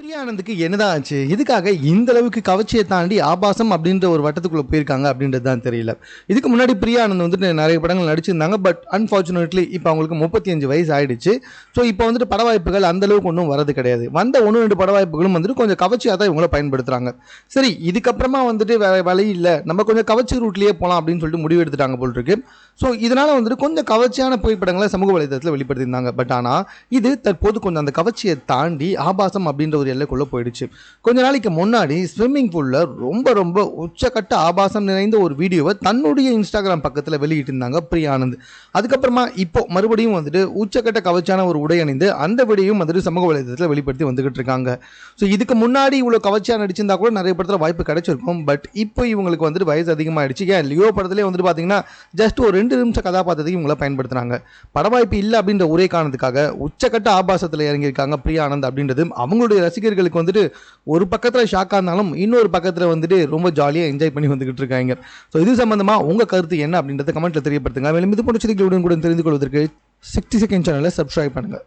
பிரியானந்துக்கு என்னதான் ஆச்சு? எதுக்காக இந்த அளவுக்கு கவர்ச்சியை தாண்டி ஆபாசம் அப்படின்ற ஒரு வட்டத்துக்குள்ளே போயிருக்காங்க அப்படின்றது தான் தெரியல. இதுக்கு முன்னாடி பிரியானந்த் வந்துட்டு நிறைய படங்கள் நடிச்சிருந்தாங்க. பட் அன்ஃபார்ச்சுனேட்லி இப்போ அவங்களுக்கு முப்பத்தி அஞ்சு வயசு ஆயிடுச்சு. ஸோ இப்போ வந்துட்டு பட வாய்ப்புகள் அந்த அளவுக்கு ஒன்றும் வரது கிடையாது. வந்த ஒன்று ரெண்டு பட வாய்ப்புகளும் வந்துட்டு கொஞ்சம் கவர்ச்சியாக தான் இவங்கள பயன்படுத்துறாங்க. சரி இதுக்கப்புறமா வந்துட்டு வேற வழி இல்லை. நம்ம கொஞ்சம் கவர்ச்சி ரூட்லேயே போகலாம் அப்படின்னு சொல்லிட்டு முடிவு எடுத்துட்டாங்க போல் இருக்கு. ஸோ இதனால் வந்துட்டு கொஞ்சம் கவர்ச்சியான புகைப்படங்களை சமூக வலைதளத்தில் வெளிப்படுத்தியிருந்தாங்க. பட் ஆனால் இது தற்போது கொஞ்சம் அந்த கவர்ச்சியை தாண்டி ஆபாசம் அப்படின்ற ஒரு எல்லைக்குள்ளே போயிடுச்சு. கொஞ்ச நாளைக்கு முன்னாடி ஸ்விம்மிங் பூலில் ரொம்ப ரொம்ப உச்சக்கட்ட ஆபாசம் நிறைந்த ஒரு வீடியோவை தன்னுடைய இன்ஸ்டாகிராம் பக்கத்தில் வெளியிட்டிருந்தாங்க பிரியானந்த் அதுக்கப்புறமா இப்போ மறுபடியும் வந்துட்டு உச்சக்கட்ட கவர்ச்சியான ஒரு உடை அணிந்து அந்த வீடியோவும் வந்துட்டு சமூக வலைதளத்தில் வெளிப்படுத்தி வந்துகிட்டு இருக்காங்க. ஸோ இதுக்கு முன்னாடி இவ்வளோ கவர்ச்சியாக நடிச்சிருந்தா கூட நிறைய படத்தில் வாய்ப்பு கிடைச்சிருக்கும். பட் இப்போ இவங்களுக்கு வந்துட்டு வயசு அதிகமாகிடுச்சு ஏன்? லியோ படத்துலேயே வந்துட்டு பார்த்தீங்கன்னா ஜஸ்ட் ஒரு ரெண்டு நிமிஷம் கதாபாத்திரத்துக்கு இவங்களை பயன்படுத்துனாங்க பட வாய்ப்பு இல்லை அப்படின்ற ஒரே காரணத்துக்காக உச்சக்கட்ட ஆபாசத்தில் இறங்கியிருக்காங்க பிரியானந்த் அப்படின்றது அவங்களுடைய ரசிகர்களுக்கு வந்துட்டு ஒரு பக்கத்தில் ஷாக்காக இருந்தாலும் இன்னொரு பக்கத்தில் வந்துட்டு ரொம்ப ஜாலியாக என்ஜாய் பண்ணி வந்துகிட்டு இருக்காங்க. ஸோ இது சம்மந்தமாக உங்கள் கருத்து என்ன அப்படின்றத கமெண்ட்டில் தெரியப்படுத்துங்க. மேலும் இது போன்ற செய்திகளுடன் கூட தெரிந்து கொள்வதற்கு சிக்ஸ்டி செகண்ட் சேனலை சப்ஸ்கிரைப் பண்ணுங்கள்